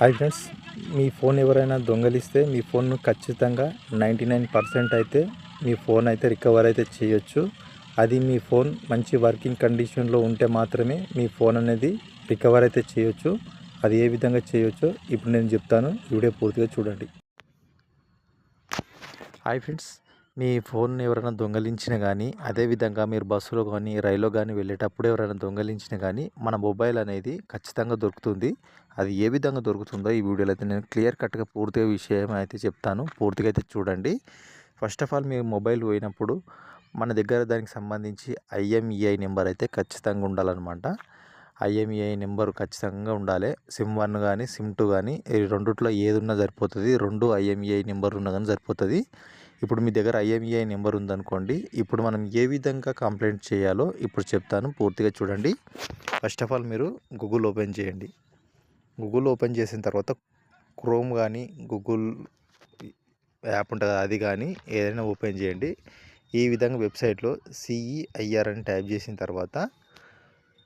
Hi friends మీ phone ఎవరైనా దొంగలిస్తే మీ ఫోన్ను ఖచ్చితంగా నైంటీ నైన్ పర్సెంట్ అయితే మీ ఫోన్ అయితే రికవర్ అయితే చేయొచ్చు. అది మీ ఫోన్ మంచి వర్కింగ్ కండిషన్లో ఉంటే మాత్రమే మీ ఫోన్ అనేది రికవర్ అయితే చేయొచ్చు. అది ఏ విధంగా చేయొచ్చో ఇప్పుడు నేను చెప్తాను. వీడియో పూర్తిగా చూడండి. హాయ్ ఫ్రెండ్స్ మీ ఫోన్ ఎవరైనా దొంగలించిన కానీ అదేవిధంగా మీరు బస్సులో కానీ రైల్లో కానీ వెళ్ళేటప్పుడు ఎవరైనా దొంగలించిన కానీ మన మొబైల్ అనేది ఖచ్చితంగా దొరుకుతుంది. అది ఏ విధంగా దొరుకుతుందో ఈ వీడియోలో అయితే నేను క్లియర్ కట్గా పూర్తిగా విషయం అయితే చెప్తాను. పూర్తిగా అయితే చూడండి. ఫస్ట్ ఆఫ్ ఆల్ మీ మొబైల్ పోయినప్పుడు మన దగ్గర దానికి సంబంధించి ఐఎంఈఐ నెంబర్ అయితే ఖచ్చితంగా ఉండాలన్నమాట. ఐఎంఈఐ నెంబర్ ఖచ్చితంగా ఉండాలి. సిమ్ వన్ కానీ సిమ్ టూ కానీ ఈ రెండిట్లో ఏది ఉన్నా సరిపోతుంది. రెండు ఐఎంఈఐ నెంబర్ ఉన్నా కానీ సరిపోతుంది. ఇప్పుడు మీ దగ్గర ఐఎంఈఐ నెంబర్ ఉందనుకోండి ఇప్పుడు మనం ఏ విధంగా కంప్లైంట్ చేయాలో ఇప్పుడు చెప్తాను. పూర్తిగా చూడండి. ఫస్ట్ ఆఫ్ ఆల్ మీరు గూగుల్ ఓపెన్ చేయండి. గూగుల్ ఓపెన్ చేసిన తర్వాత క్రోమ్ కానీ గూగుల్ యాప్ ఉంటుంది అది కానీ ఏదైనా ఓపెన్ చేయండి. ఈ విధంగా వెబ్సైట్లో సిఈఐఆర్ అని టైప్ చేసిన తర్వాత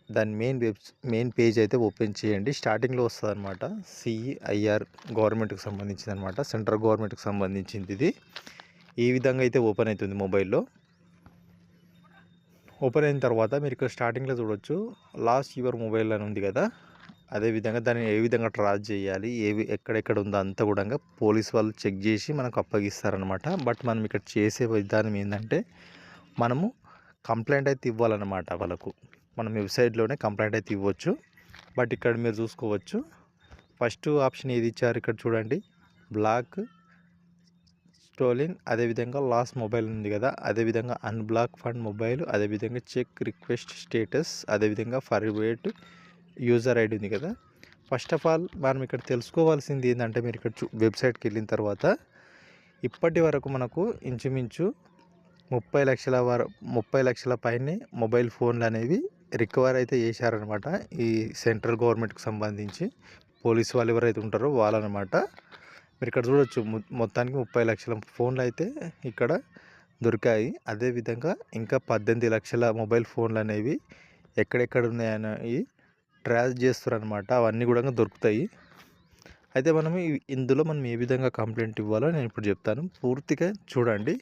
దాని మెయిన్ వెబ్ మెయిన్ పేజ్ అయితే ఓపెన్ చేయండి. స్టార్టింగ్లో వస్తుంది అనమాట సిఈఐఆర్ గవర్నమెంట్కి సంబంధించింది అనమాట సెంట్రల్ గవర్నమెంట్కి సంబంధించింది ఇది. ఈ విధంగా అయితే ఓపెన్ అవుతుంది మొబైల్లో. ఓపెన్ అయిన తర్వాత మీరు ఇక్కడ స్టార్టింగ్లో చూడొచ్చు. లాస్ట్ యువర్ మొబైల్ అని ఉంది కదా. అదేవిధంగా దాన్ని ఏ విధంగా ట్రాక్ చేయాలి ఏవి ఎక్కడెక్కడ ఉందో అంతా కూడా పోలీస్ వాళ్ళు చెక్ చేసి మనకు అప్పగిస్తారనమాట బట్ మనం ఇక్కడ చేసే విధానం ఏంటంటే మనము కంప్లైంట్ అయితే ఇవ్వాలన్నమాట వాళ్ళకు. మనం వెబ్సైట్లోనే కంప్లైంట్ అయితే ఇవ్వచ్చు. బట్ ఇక్కడ మీరు చూసుకోవచ్చు. ఫస్ట్ ఆప్షన్ ఏది ఇచ్చారు ఇక్కడ చూడండి. బ్లాక్ స్టోలిన్ అదేవిధంగా లాస్ మొబైల్ ఉంది కదా అదేవిధంగా అన్బ్లాక్ ఫండ్ మొబైల్ అదేవిధంగా చెక్ రిక్వెస్ట్ స్టేటస్ అదేవిధంగా ఫర్వేట్ యూజర్ ఐడి ఉంది కదా. ఫస్ట్ ఆఫ్ ఆల్ మనం ఇక్కడ తెలుసుకోవాల్సింది ఏంటంటే మీరు ఇక్కడ చూ వెబ్సైట్కి వెళ్ళిన తర్వాత ఇప్పటి వరకు మనకు ఇంచుమించు ముప్పై లక్షల వర ముప్పై లక్షల పైనే మొబైల్ ఫోన్లు అనేవి రికవర్ అయితే చేశారనమాట ఈ సెంట్రల్ గవర్నమెంట్కి సంబంధించి పోలీస్ వాళ్ళు ఎవరైతే ఉంటారో వాళ్ళనమాట. మీరు ఇక్కడ చూడొచ్చు మొత్తానికి ముప్పై లక్షల ఫోన్లు అయితే ఇక్కడ దొరికాయి. అదేవిధంగా ఇంకా పద్దెనిమిది లక్షల మొబైల్ ఫోన్లు అనేవి ఎక్కడెక్కడ ఉన్నాయని ట్రాక్ చేస్తారనమాట అవన్నీ కూడా దొరుకుతాయి. అయితే మనం ఇందులో మనం ఏ విధంగా కంప్లైంట్ ఇవ్వాలో నేను ఇప్పుడు చెప్తాను. పూర్తిగా చూడండి.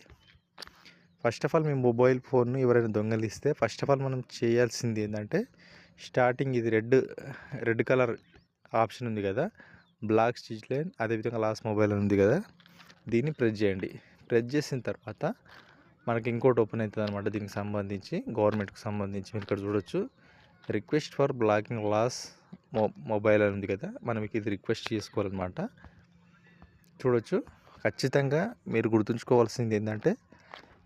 ఫస్ట్ ఆఫ్ ఆల్ మీ మొబైల్ ఫోన్ను ఎవరైనా దొంగలిస్తే ఫస్ట్ ఆఫ్ ఆల్ మనం చేయాల్సింది ఏంటంటే స్టార్టింగ్ ఇది రెడ్ రెడ్ కలర్ ఆప్షన్ ఉంది కదా. బ్లాక్ స్టిచ్ లైన్ అదేవిధంగా లాస్ట్ మొబైల్ ఉంది కదా దీన్ని ప్రెస్ చేయండి. ప్రెస్ చేసిన తర్వాత మనకి ఇంకోటి ఓపెన్ అవుతుంది అనమాట దీనికి సంబంధించి గవర్నమెంట్కి సంబంధించి మీరు ఇక్కడ చూడొచ్చు. రిక్వెస్ట్ ఫర్ బ్లాకింగ్ లాస్ మొ మొబైల్ అని ఉంది కదా మనం ఇది రిక్వెస్ట్ చేసుకోవాలన్నమాట. చూడొచ్చు. ఖచ్చితంగా మీరు గుర్తుంచుకోవాల్సింది ఏంటంటే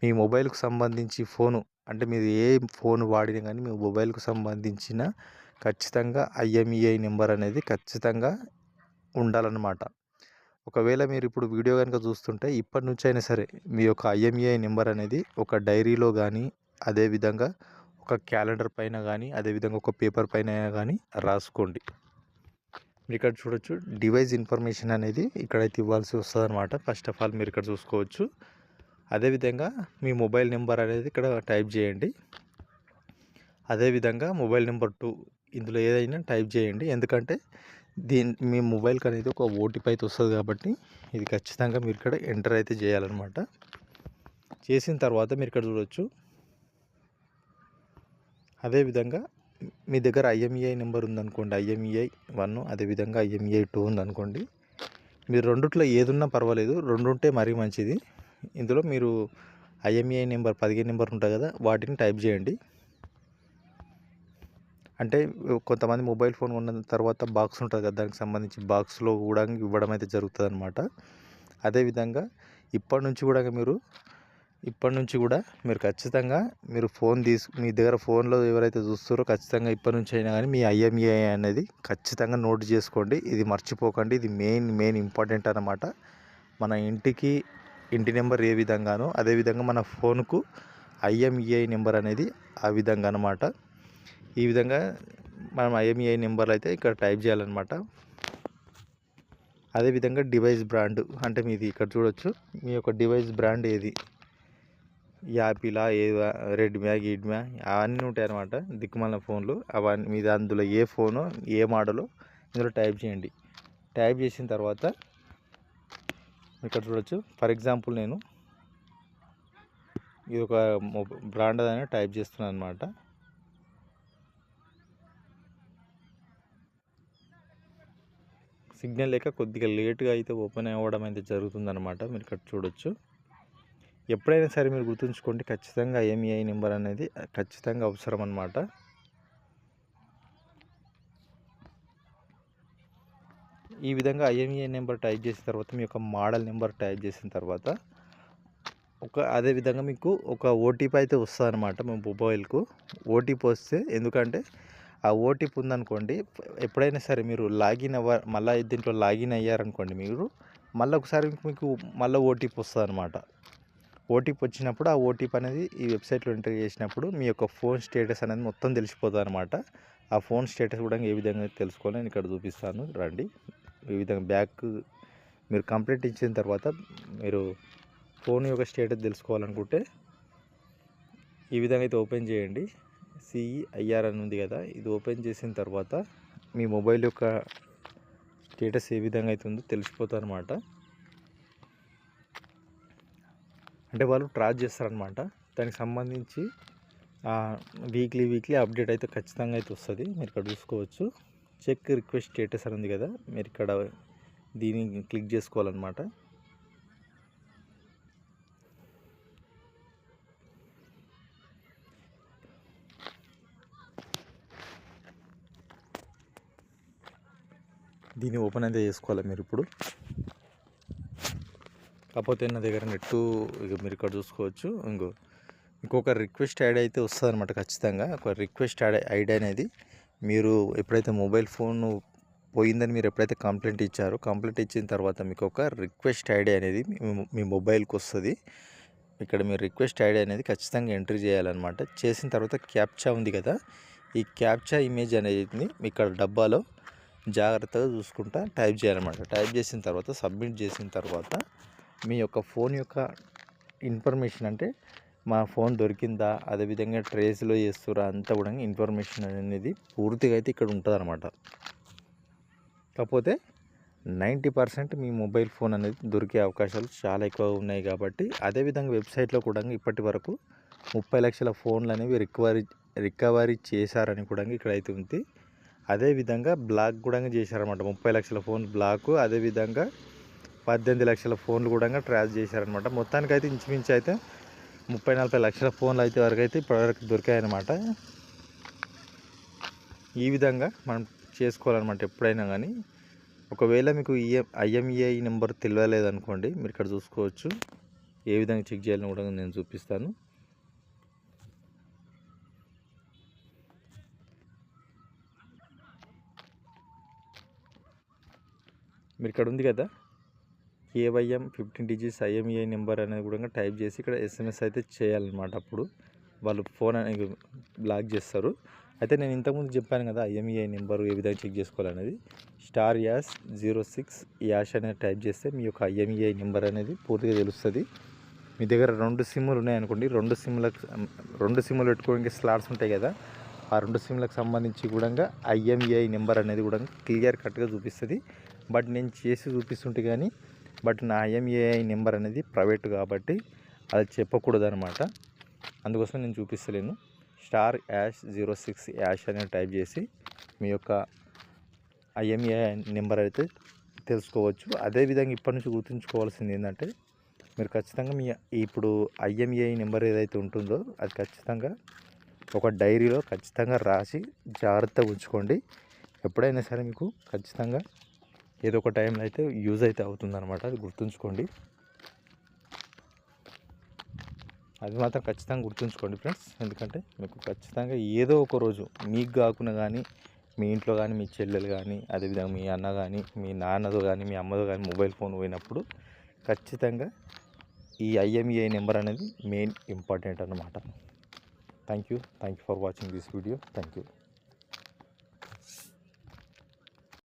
మీ మొబైల్కు సంబంధించి ఫోను అంటే మీరు ఏ ఫోన్ వాడినా కానీ మీ మొబైల్కు సంబంధించిన ఖచ్చితంగా ఐఎంఈఐ నెంబర్ అనేది ఖచ్చితంగా ఉండాలన్నమాట. ఒకవేళ మీరు ఇప్పుడు వీడియో కనుక చూస్తుంటే ఇప్పటి నుంచి అయినా సరే మీ యొక్క ఐఎంఈఐ నెంబర్ అనేది ఒక డైరీలో కానీ అదేవిధంగా ఒక క్యాలెండర్ పైన కానీ అదేవిధంగా ఒక పేపర్ పైన కానీ రాసుకోండి. మీరు ఇక్కడ చూడొచ్చు డివైస్ ఇన్ఫర్మేషన్ అనేది ఇక్కడైతే ఇవ్వాల్సి వస్తుంది అనమాట ఫస్ట్ ఆఫ్ ఆల్ మీరు ఇక్కడ చూసుకోవచ్చు అదేవిధంగా మీ మొబైల్ నెంబర్ అనేది ఇక్కడ టైప్ చేయండి అదేవిధంగా మొబైల్ నెంబర్ టూ ఇందులో ఏదైనా టైప్ చేయండి ఎందుకంటే దీని మీ మొబైల్కి అనేది ఒక ఓటీపీ అయితే వస్తుంది కాబట్టి ఇది ఖచ్చితంగా మీరు ఇక్కడ ఎంటర్ అయితే చేయాలన్నమాట. చేసిన తర్వాత మీరు ఇక్కడ చూడవచ్చు అదేవిధంగా మీ దగ్గర ఐఎంఈఐ నెంబర్ ఉందనుకోండి ఐఎంఈఐ వన్ అదేవిధంగా ఐఎంఈఐ టూ ఉందనుకోండి. మీరు రెండుట్లో ఏదున్నా పర్వాలేదు రెండు ఉంటే మరీ మంచిది. ఇందులో మీరు ఐఎంఈఐ నెంబర్ పదిహేను నెంబర్ ఉంటుంది కదా వాటిని టైప్ చేయండి. అంటే కొంతమంది మొబైల్ ఫోన్ ఉన్న తర్వాత బాక్స్ ఉంటుంది కదా! దానికి సంబంధించి బాక్స్లో కూడా ఇవ్వడం అయితే జరుగుతుంది అనమాట అదేవిధంగా ఇప్పటి నుంచి కూడా మీరు ఇప్పటి నుంచి కూడా మీరు ఖచ్చితంగా మీరు ఫోన్ తీసు మీ దగ్గర ఫోన్లో ఎవరైతే చూస్తారో ఖచ్చితంగా ఇప్పటి నుంచి అయినా కానీ మీ ఐఎంఈఐ అనేది ఖచ్చితంగా నోట్ చేసుకోండి. ఇది మర్చిపోకండి. ఇది మెయిన్ మెయిన్ ఇంపార్టెంట్ అనమాట మన ఇంటికి ఇంటి నెంబర్ ఏ విధంగానో అదేవిధంగా మన ఫోన్కు ఐఎంఈఐ నెంబర్ అనేది ఆ విధంగా అనమాట ఈ విధంగా మనం ఐఎంఈఐ నెంబర్లు అయితే ఇక్కడ టైప్ చేయాలన్నమాట. అదేవిధంగా డివైస్ బ్రాండ్ అంటే మీది ఇక్కడ చూడొచ్చు. మీ యొక్క డివైస్ బ్రాండ్ ఏది? యాపిలా ఏ రెడ్మీ గిడ్మీ అవన్నీ ఉంటాయి అన్నమాట దిక్కుమాలిన ఫోన్లు. అవన్నీ మీద అందులో ఏ ఫోను ఏ మోడలో ఇందులో టైప్ చేయండి. టైప్ చేసిన తర్వాత ఇక్కడ చూడొచ్చు. ఫర్ ఎగ్జాంపుల్ నేను ఇది ఒక బ్రాండ్ అని టైప్ చేస్తున్నాను అనమాట సిగ్నల్ లేక కొద్దిగా లేట్గా అయితే ఓపెన్ అవ్వడం అయితే జరుగుతుందన్నమాట. మీరు ఇక్కడ చూడొచ్చు. ఎప్పుడైనా సరే మీరు గుర్తుంచుకోండి ఖచ్చితంగా ఐఎంఈఐ నెంబర్ అనేది ఖచ్చితంగా అవసరం అన్నమాట. ఈ విధంగా ఐఎంఈఐ నెంబర్ టైప్ చేసిన తర్వాత మీ యొక్క మోడల్ నెంబర్ టైప్ చేసిన తర్వాత ఒక అదే విధంగా మీకు ఒక ఓటీపీ అయితే వస్తుంది అనమాట మీ మొబైల్కు. ఓటీపీ వస్తే ఎందుకంటే ఆ ఓటీపీ ఉందనుకోండి ఎప్పుడైనా సరే మీరు లాగిన్ అవ్వ మళ్ళీ దీంట్లో లాగిన్ అయ్యారనుకోండి మీరు మళ్ళీ ఒకసారి మీకు మళ్ళీ ఓటీపీ వస్తుంది అనమాట ఓటీపీ వచ్చినప్పుడు ఆ ఓటీపీ అనేది ఈ వెబ్సైట్లో ఎంటర్ చేసినప్పుడు మీ యొక్క ఫోన్ స్టేటస్ అనేది మొత్తం తెలిసిపోతుంది అనమాట ఆ ఫోన్ స్టేటస్ కూడా ఏ విధంగా తెలుసుకోవాలి నేను ఇక్కడ చూపిస్తాను. రండి. ఈ విధంగా బ్యాక్ మీరు కంప్లీట్ ఇచ్చిన తర్వాత మీరు ఫోన్ యొక్క స్టేటస్ తెలుసుకోవాలనుకుంటే ఈ విధంగా అయితే ఓపెన్ చేయండి. సిఈఐఆర్ అని ఉంది కదా ఇది ఓపెన్ చేసిన తర్వాత మీ మొబైల్ యొక్క స్టేటస్ ఏ విధంగా అయితే ఉందో తెలిసిపోతుంది అనమాట అంటే వాళ్ళు ట్రాక్ చేస్తారనమాట దానికి సంబంధించి వీక్లీ వీక్లీ అప్డేట్ అయితే ఖచ్చితంగా అయితే వస్తుంది. మీరు ఇక్కడ చూసుకోవచ్చు. చెక్ రిక్వెస్ట్ స్టేటస్ అని ఉంది కదా మీరు ఇక్కడ దీన్ని క్లిక్ చేసుకోవాలన్నమాట. దీన్ని ఓపెన్ అయితే చేసుకోవాలి మీరు ఇప్పుడు. కాకపోతే నా దగ్గర నెట్టు ఇక మీరు ఇక్కడ చూసుకోవచ్చు. ఇంకో ఇంకొక రిక్వెస్ట్ ఐడి అయితే వస్తుంది అనమాట ఖచ్చితంగా. ఒక రిక్వెస్ట్ యాడ్ ఐడి అనేది మీరు ఎప్పుడైతే మొబైల్ ఫోన్ పోయిందని మీరు ఎప్పుడైతే కంప్లైంట్ ఇచ్చారో కంప్లైంట్ ఇచ్చిన తర్వాత మీకు ఒక రిక్వెస్ట్ ఐడి అనేది మీ మొబైల్కి వస్తుంది. ఇక్కడ మీరు రిక్వెస్ట్ ఐడి అనేది ఖచ్చితంగా ఎంట్రీ చేయాలన్నమాట. చేసిన తర్వాత క్యాప్చా ఉంది కదా ఈ క్యాప్చా ఇమేజ్ అనేది ఇక్కడ డబ్బాలో జాగ్రత్తగా చూసుకుంటా టైప్ చేయాలన్నమాట. టైప్ చేసిన తర్వాత సబ్మిట్ చేసిన తర్వాత మీ యొక్క ఫోన్ యొక్క ఇన్ఫర్మేషన్ అంటే మా ఫోన్ దొరికిందా అదేవిధంగా ట్రేస్లో చేస్తురా అంతా కూడా ఇన్ఫర్మేషన్ అనేది పూర్తిగా అయితే ఇక్కడ ఉంటుంది అనమాట కాకపోతే నైంటీ పర్సెంట్ మీ మొబైల్ ఫోన్ అనేది దొరికే అవకాశాలు చాలా ఎక్కువ ఉన్నాయి కాబట్టి అదేవిధంగా వెబ్సైట్లో కూడా ఇప్పటి వరకు ముప్పై లక్షల ఫోన్లు అనేవి రికవరీ రికవరీ చేశారని కూడా ఇక్కడైతే ఉంది. అదేవిధంగా బ్లాక్ కూడా చేశారనమాట ముప్పై లక్షల ఫోన్ బ్లాక్ అదేవిధంగా పద్దెనిమిది లక్షల ఫోన్లు కూడా ట్రాక్ చేశారనమాట మొత్తానికైతే ఇంచుమించు అయితే ముప్పై నలభై లక్షల ఫోన్లు అయితే వరకు అయితే ఇప్పటివరకు దొరికాయన్నమాట. ఈ విధంగా మనం చేసుకోవాలన్నమాట ఎప్పుడైనా కానీ ఒకవేళ మీకు ఈఎం ఐఎంఈఐ నెంబర్ తెలియలేదనుకోండి మీరు ఇక్కడ చూసుకోవచ్చు. ఏ విధంగా చెక్ చేయాలని కూడా నేను చూపిస్తాను. మీరు ఇక్కడ ఉంది కదా? KYM fifteen digits IMEI number అనేది కూడా టైప్ చేసి ఇక్కడ ఎస్ఎంఎస్ అయితే చేయాలన్నమాట అప్పుడు. వాళ్ళు ఫోన్ అనేది బ్లాక్ చేస్తారు. అయితే నేను ఇంతకుముందు చెప్పాను కదా ఐఎంఈఐ నెంబర్ ఏ విధంగా చెక్ చేసుకోవాలనేది. Star hash zero six hash అనేది టైప్ చేస్తే మీ యొక్క ఐఎంఈఐ నెంబర్ అనేది పూర్తిగా తెలుస్తుంది. మీ దగ్గర రెండు సిమ్లు ఉన్నాయనుకోండి రెండు సిమ్లకు రెండు సిమ్లు పెట్టుకోవడానికి స్లాట్స్ ఉంటాయి కదా. ఆ రెండు సిమ్లకు సంబంధించి కూడా ఐఎంఈఐ నెంబర్ అనేది కూడా క్లియర్ కట్గా చూపిస్తుంది. బట్ నేను చేసి చూపిస్తుంటే కానీ బట్ నా ఐఎంఏఐ నెంబర్ అనేది ప్రైవేట్ కాబట్టి అది చెప్పకూడదు అనమాట అందుకోసం నేను చూపిస్తలేను. Star hash zero six hash అనేది టైప్ చేసి మీ యొక్క ఐఎంఏఐ నెంబర్ అయితే తెలుసుకోవచ్చు. అదేవిధంగా ఇప్పటి నుంచి గుర్తుంచుకోవాల్సింది ఏంటంటే మీరు ఖచ్చితంగా మీ ఇప్పుడు ఐఎంఏఐ నెంబర్ ఏదైతే ఉంటుందో అది ఖచ్చితంగా ఒక డైరీలో ఖచ్చితంగా రాసి జాగ్రత్తగా ఉంచుకోండి. ఎప్పుడైనా సరే మీకు ఖచ్చితంగా ఏదో ఒక టైంలో అయితే యూజ్ అయితే అవుతుందన్నమాట. అది గుర్తుంచుకోండి. అది మాత్రం ఖచ్చితంగా గుర్తుంచుకోండి ఫ్రెండ్స్ ఎందుకంటే మీకు ఖచ్చితంగా ఏదో ఒక రోజు మీకు కాకుండా కానీ మీ ఇంట్లో కానీ మీ చెల్లెలు కానీ అదేవిధంగా మీ అన్న కానీ మీ నాన్నదో కానీ మీ అమ్మదో కానీ మొబైల్ ఫోన్ పోయినప్పుడు ఖచ్చితంగా ఈ ఐఎంఈఐ నెంబర్ అనేది మెయిన్ ఇంపార్టెంట్ అన్నమాట. Thank you thank you for watching this video thank you